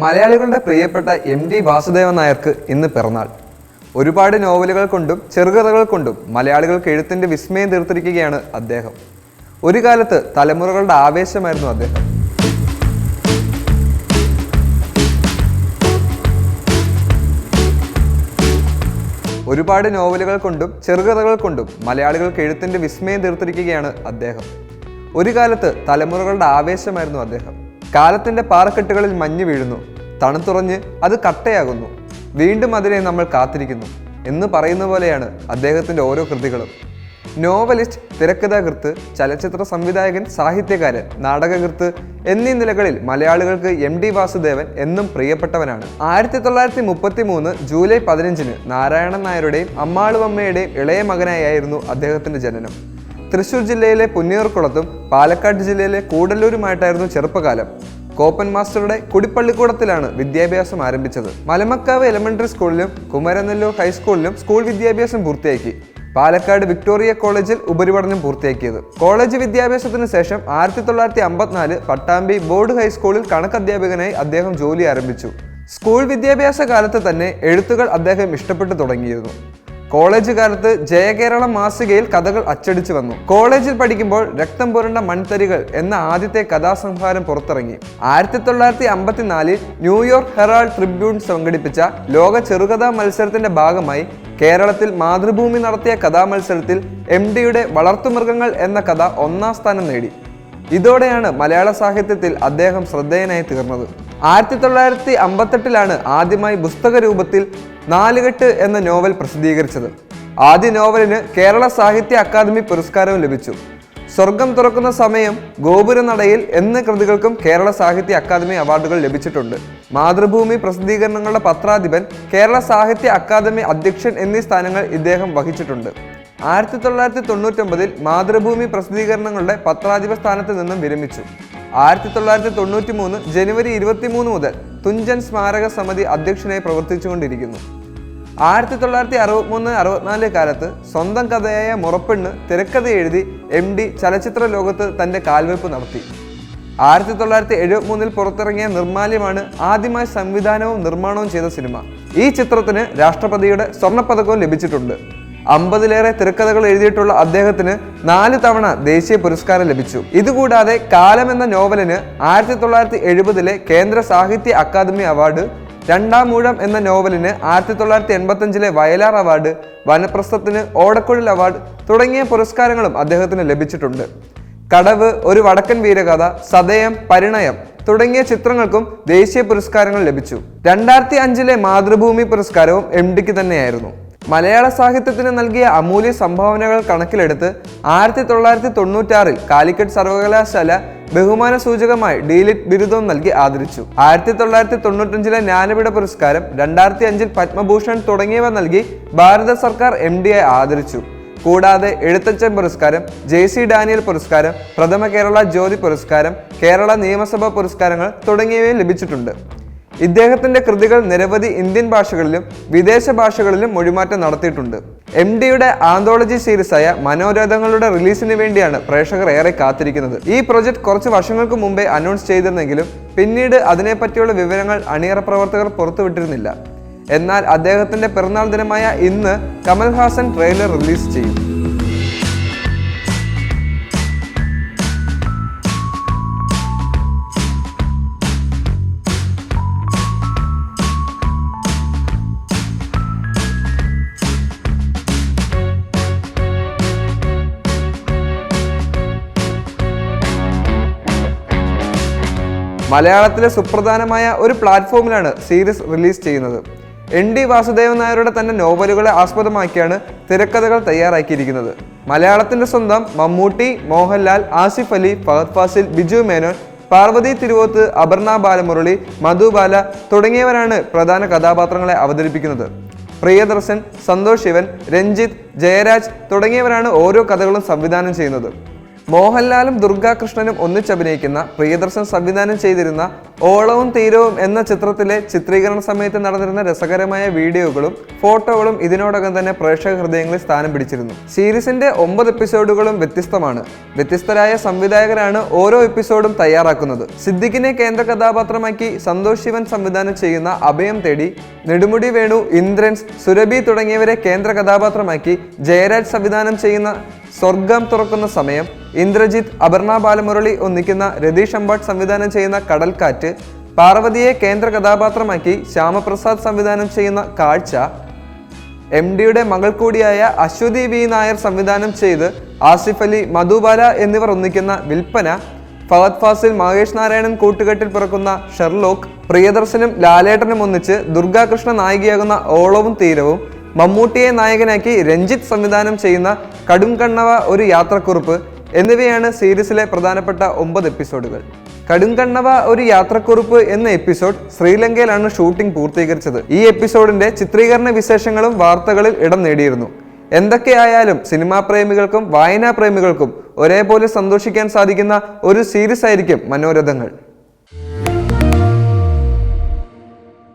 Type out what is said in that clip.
മലയാളികളുടെ പ്രിയപ്പെട്ട M D Vasudevan നായർക്ക് ഇന്ന് പിറന്നാൾ. ഒരുപാട് നോവലുകൾ കൊണ്ടും ചെറുകഥകൾ കൊണ്ടും മലയാളികൾക്ക് എഴുത്തിന്റെ വിസ്മയം തീർത്തിരിക്കുകയാണ് അദ്ദേഹം. ഒരു കാലത്ത് തലമുറകളുടെ ആവേശമായിരുന്നു അദ്ദേഹം. ഒരുപാട് നോവലുകൾ കൊണ്ടും ചെറുകഥകൾ കൊണ്ടും മലയാളികൾക്ക് എഴുത്തിന്റെ വിസ്മയം തീർത്തിരിക്കുകയാണ് അദ്ദേഹം. ഒരു കാലത്ത് തലമുറകളുടെ ആവേശമായിരുന്നു അദ്ദേഹം. കാലത്തിന്റെ പാറക്കെട്ടുകളിൽ മഞ്ഞ് വീഴുന്നു. തണുത്തുറഞ്ഞ് അത് കട്ടയാകുന്നു. വീണ്ടും അതിനെ നമ്മൾ കാത്തിരിക്കുന്നു എന്ന് പറയുന്ന പോലെയാണ് അദ്ദേഹത്തിന്റെ ഓരോ കൃതികളും. നോവലിസ്റ്റ് തിരക്കഥാകൃത്ത് ചലച്ചിത്ര സംവിധായകൻ സാഹിത്യകാരൻ നാടകകൃത്ത് എന്നീ നിലകളിൽ മലയാളികൾക്ക് എം ഡി വാസുദേവൻ എന്നും പ്രിയപ്പെട്ടവനാണ്. ആയിരത്തി തൊള്ളായിരത്തി മുപ്പത്തി മൂന്ന് ജൂലൈ പതിനഞ്ചിന് നാരായണൻ നായരുടെയും അമ്മാളുവമ്മയുടെയും ഇളയ മകനായിരുന്നു അദ്ദേഹത്തിന്റെ ജനനം. തൃശൂർ ജില്ലയിലെ പുന്നിയൂർക്കുളത്തും പാലക്കാട് ജില്ലയിലെ കൂടല്ലൂരുമായിട്ടായിരുന്നു ചെറുപ്പകാലം. കോപ്പൻ മാസ്റ്ററുടെ കുടിപ്പള്ളിക്കൂടത്തിലാണ് വിദ്യാഭ്യാസം ആരംഭിച്ചത്. മലമക്കാവ് എലിമെന്ററി സ്കൂളിലും കുമരനെല്ലൂർ ഹൈസ്കൂളിലും സ്കൂൾ വിദ്യാഭ്യാസം പൂർത്തിയാക്കി. പാലക്കാട് വിക്ടോറിയ കോളേജിൽ ഉപരിപഠനം പൂർത്തിയാക്കിയത്. കോളേജ് വിദ്യാഭ്യാസത്തിന് ശേഷം ആയിരത്തി തൊള്ളായിരത്തി അമ്പത്തിനാല് പട്ടാമ്പി ബോർഡ് ഹൈസ്കൂളിൽ കണക്കധ്യാപകനായി അദ്ദേഹം ജോലി ആരംഭിച്ചു. സ്കൂൾ വിദ്യാഭ്യാസ കാലത്ത് തന്നെ എഴുത്തുകൾ അദ്ദേഹം ഇഷ്ടപ്പെട്ടു തുടങ്ങിയിരുന്നു. കോളേജ് കാലത്ത് ജയകേരള മാസികയിൽ കഥകൾ അച്ചടിച്ചു വന്നു. കോളേജിൽ പഠിക്കുമ്പോൾ രക്തം പുരണ്ട മൺതരികൾ എന്ന ആദ്യത്തെ കഥാസംഹാരം പുറത്തിറങ്ങി. ആയിരത്തി തൊള്ളായിരത്തി അമ്പത്തിനാലിൽ ന്യൂയോർക്ക് ഹെറാൾഡ് ട്രിബ്യൂൺ സംഘടിപ്പിച്ച ലോക ചെറുകഥാ മത്സരത്തിന്റെ ഭാഗമായി കേരളത്തിൽ മാതൃഭൂമി നടത്തിയ കഥാമത്സരത്തിൽ എം ഡിയുടെ വളർത്തുമൃഗങ്ങൾ എന്ന കഥ ഒന്നാം സ്ഥാനം നേടി. ഇതോടെയാണ് മലയാള സാഹിത്യത്തിൽ അദ്ദേഹം ശ്രദ്ധേയനായി തീർന്നത്. ആയിരത്തി തൊള്ളായിരത്തി അമ്പത്തെട്ടിലാണ് ആദ്യമായി പുസ്തക രൂപത്തിൽ നാലുകെട്ട് എന്ന നോവൽ പ്രസിദ്ധീകരിച്ചത്. ആദ്യ നോവലിന് കേരള സാഹിത്യ അക്കാദമി പുരസ്കാരവും ലഭിച്ചു. സ്വർഗം തുറക്കുന്ന സമയം ഗോപുരനടയിൽ എന്ന കൃതികൾക്കും കേരള സാഹിത്യ അക്കാദമി അവാർഡുകൾ ലഭിച്ചിട്ടുണ്ട്. മാതൃഭൂമി പ്രസിദ്ധീകരണങ്ങളുടെ പത്രാധിപൻ കേരള സാഹിത്യ അക്കാദമി അധ്യക്ഷൻ എന്നീ സ്ഥാനങ്ങൾ ഇദ്ദേഹം വഹിച്ചിട്ടുണ്ട്. ആയിരത്തി തൊള്ളായിരത്തി തൊണ്ണൂറ്റൊമ്പതിൽ മാതൃഭൂമി പ്രസിദ്ധീകരണങ്ങളുടെ പത്രാധിപ സ്ഥാനത്ത് നിന്നും വിരമിച്ചു. ആയിരത്തി തൊള്ളായിരത്തി തൊണ്ണൂറ്റി മൂന്ന് ജനുവരി ഇരുപത്തിമൂന്ന് മുതൽ തുഞ്ചൻ സ്മാരക സമിതി അധ്യക്ഷനായി പ്രവർത്തിച്ചുകൊണ്ടിരിക്കുന്നു. ആയിരത്തി തൊള്ളായിരത്തി അറുപത്തിമൂന്ന് അറുപത്തിനാല് കാലത്ത് സ്വന്തം കഥയായ മുറപ്പെണ്ണ് തിരക്കഥ എഴുതി എം ഡി ചലച്ചിത്ര ലോകത്ത് തന്റെ കാൽവെപ്പ് നടത്തി. ആയിരത്തി തൊള്ളായിരത്തി എഴുപത്തി മൂന്നിൽ പുറത്തിറങ്ങിയ നിർമാല്യമാണ് ആദ്യമായി സംവിധാനവും നിർമ്മാണവും ചെയ്ത സിനിമ. ഈ ചിത്രത്തിന് രാഷ്ട്രപതിയുടെ സ്വർണപ്പതക്കവും ലഭിച്ചിട്ടുണ്ട്. അമ്പതിലേറെ തിരക്കഥകൾ എഴുതിയിട്ടുള്ള അദ്ദേഹത്തിന് നാല് തവണ ദേശീയ പുരസ്കാരം ലഭിച്ചു. ഇതുകൂടാതെ കാലം എന്ന നോവലിന് ആയിരത്തി തൊള്ളായിരത്തി എഴുപതിലെ കേന്ദ്ര സാഹിത്യ അക്കാദമി അവാർഡ് രണ്ടാം മൂഴം എന്ന നോവലിന് ആയിരത്തി തൊള്ളായിരത്തി എൺപത്തഞ്ചിലെ വയലാർ അവാർഡ് വനപ്രസ്ഥത്തിന് ഓടക്കുഴൽ അവാർഡ് തുടങ്ങിയ പുരസ്കാരങ്ങളും അദ്ദേഹത്തിന് ലഭിച്ചിട്ടുണ്ട്. കടവ് ഒരു വടക്കൻ വീരകഥ സതയം പരിണയം തുടങ്ങിയ ചിത്രങ്ങൾക്കും ദേശീയ പുരസ്കാരങ്ങൾ ലഭിച്ചു. രണ്ടായിരത്തി അഞ്ചിലെ മാതൃഭൂമി പുരസ്കാരവും എം ഡിക്ക് തന്നെയായിരുന്നു. മലയാള സാഹിത്യത്തിന് നൽകിയ അമൂല്യ സംഭാവനകൾ കണക്കിലെടുത്ത് ആയിരത്തി തൊള്ളായിരത്തി തൊണ്ണൂറ്റാറിൽ കാലിക്കറ്റ് സർവകലാശാല ബഹുമാന സൂചകമായി ഡീലിറ്റ് ബിരുദവും നൽകി ആദരിച്ചു. ആയിരത്തി തൊള്ളായിരത്തി തൊണ്ണൂറ്റഞ്ചിലെ ജ്ഞാനപീഠ പുരസ്കാരം രണ്ടായിരത്തി അഞ്ചിൽ പത്മഭൂഷൺ തുടങ്ങിയവ നൽകി ഭാരത സർക്കാർ എം ഡിയെ ആദരിച്ചു. കൂടാതെ എഴുത്തച്ഛൻ പുരസ്കാരം ജെ സി ഡാനിയൽ പുരസ്കാരം പ്രഥമ കേരള ജ്യോതി പുരസ്കാരം കേരള നിയമസഭാ പുരസ്കാരങ്ങൾ തുടങ്ങിയവയും ലഭിച്ചിട്ടുണ്ട്. ഇദ്ദേഹത്തിന്റെ കൃതികൾ നിരവധി ഇന്ത്യൻ ഭാഷകളിലും വിദേശ ഭാഷകളിലും മൊഴിമാറ്റം നടത്തിയിട്ടുണ്ട്. എം ഡിയുടെ ആന്തോളജി സീരീസായ മനോരഥങ്ങളുടെ റിലീസിന് വേണ്ടിയാണ് പ്രേക്ഷകർ ഏറെ കാത്തിരിക്കുന്നത്. ഈ പ്രൊജക്ട് കുറച്ച് വർഷങ്ങൾക്ക് മുമ്പേ അനൗൺസ് ചെയ്തിരുന്നെങ്കിലും പിന്നീട് അതിനെപ്പറ്റിയുള്ള വിവരങ്ങൾ അണിയറ പ്രവർത്തകർ പുറത്തുവിട്ടിരുന്നില്ല. എന്നാൽ അദ്ദേഹത്തിന്റെ പിറന്നാൾ ദിനമായ ഇന്ന് കമൽഹാസൻ ട്രെയിലർ റിലീസ് ചെയ്യും. മലയാളത്തിലെ സുപ്രധാനമായ ഒരു പ്ലാറ്റ്ഫോമിലാണ് സീരീസ് റിലീസ് ചെയ്യുന്നത്. എൻ ഡി വാസുദേവൻ നായരുടെ തന്നെ നോവലുകളെ ആസ്പദമാക്കിയാണ് തിരക്കഥകൾ തയ്യാറാക്കിയിരിക്കുന്നത്. മലയാളത്തിന്റെ സ്വന്തം മമ്മൂട്ടി മോഹൻലാൽ ആസിഫ് അലി ഫഹദ് ഫാസിൽ ബിജു മേനോൻ പാർവതി തിരുവോത്ത് അപർണ ബാലമുരളി മധു ബാല തുടങ്ങിയവരാണ് പ്രധാന കഥാപാത്രങ്ങളെ അവതരിപ്പിക്കുന്നത്. പ്രിയദർശൻ സന്തോഷ് ശിവൻ രഞ്ജിത്ത് ജയരാജ് തുടങ്ങിയവരാണ് ഓരോ കഥകളും സംവിധാനം ചെയ്യുന്നത്. മോഹൻലാലും ദുർഗാകൃഷ്ണനും ഒന്നിച്ചഭിനയിക്കുന്ന പ്രിയദർശൻ സംവിധാനം ചെയ്തിരുന്ന ഓളവും തീരവും എന്ന ചിത്രത്തിലെ ചിത്രീകരണ സമയത്ത് നടന്നിരുന്ന രസകരമായ വീഡിയോകളും ഫോട്ടോകളും ഇതിനോടകം തന്നെ പ്രേക്ഷക ഹൃദയങ്ങളിൽ സ്ഥാനം പിടിച്ചിരുന്നു. സീരീസിന്റെ ഒമ്പത് എപ്പിസോഡുകളും വ്യത്യസ്തമാണ്. വ്യത്യസ്തരായ സംവിധായകരാണ് ഓരോ എപ്പിസോഡും തയ്യാറാക്കുന്നത്. സിദ്ദിഖിനെ കേന്ദ്ര കഥാപാത്രമാക്കി സന്തോഷ് ശിവൻ സംവിധാനം ചെയ്യുന്ന അഭയം തേടി നെടുമുടി വേണു ഇന്ദ്രൻസ് സുരഭി തുടങ്ങിയവരെ കേന്ദ്ര കഥാപാത്രമാക്കി ജയരാജ് സംവിധാനം ചെയ്യുന്ന സ്വർഗം തുറക്കുന്ന സമയം ഇന്ദ്രജിത്ത് അപർണ ബാലമുരളി ഒന്നിക്കുന്ന രതീഷ് അമ്പാട്ട് സംവിധാനം ചെയ്യുന്ന കടൽക്കാറ്റ് പാർവതിയെ കേന്ദ്ര കഥാപാത്രമാക്കി ശ്യാമപ്രസാദ് സംവിധാനം ചെയ്യുന്ന കാഴ്ച എം ഡിയുടെ മകൾ കൂടിയായ അശ്വതി വി. നായർ സംവിധാനം ചെയ്ത് ആസിഫ് അലി മധുബാല എന്നിവർ ഒന്നിക്കുന്ന വിൽപ്പന ഫഹദ് ഫാസിൽ മഹേഷ് നാരായണൻ കൂട്ടുകെട്ടിൽ പിറക്കുന്ന ഷെർലോക്ക് പ്രിയദർശനും ലാലേട്ടനും ഒന്നിച്ച് ദുർഗാകൃഷ്ണ നായികയാകുന്ന ഓളവും തീരവും മമ്മൂട്ടിയെ നായകനാക്കി രഞ്ജിത്ത് സംവിധാനം ചെയ്യുന്ന കടും കണ്ണവ ഒരു യാത്രക്കുറിപ്പ് എന്നിവയാണ് സീരീസിലെ പ്രധാനപ്പെട്ട ഒമ്പത് എപ്പിസോഡുകൾ. കടുങ്കണ്ണവ ഒരു യാത്രക്കുറിപ്പ് എന്ന എപ്പിസോഡ് ശ്രീലങ്കയിലാണ് ഷൂട്ടിംഗ് പൂർത്തീകരിച്ചത്. ഈ എപ്പിസോഡിന്റെ ചിത്രീകരണ വിശേഷങ്ങളും വാർത്തകളിൽ ഇടം നേടിയിരുന്നു. എന്തൊക്കെയായാലും സിനിമാ പ്രേമികൾക്കും വായനാ പ്രേമികൾക്കും ഒരേപോലെ സന്തോഷിക്കാൻ സാധിക്കുന്ന ഒരു സീരീസ് ആയിരിക്കും മനോരഥങ്ങൾ.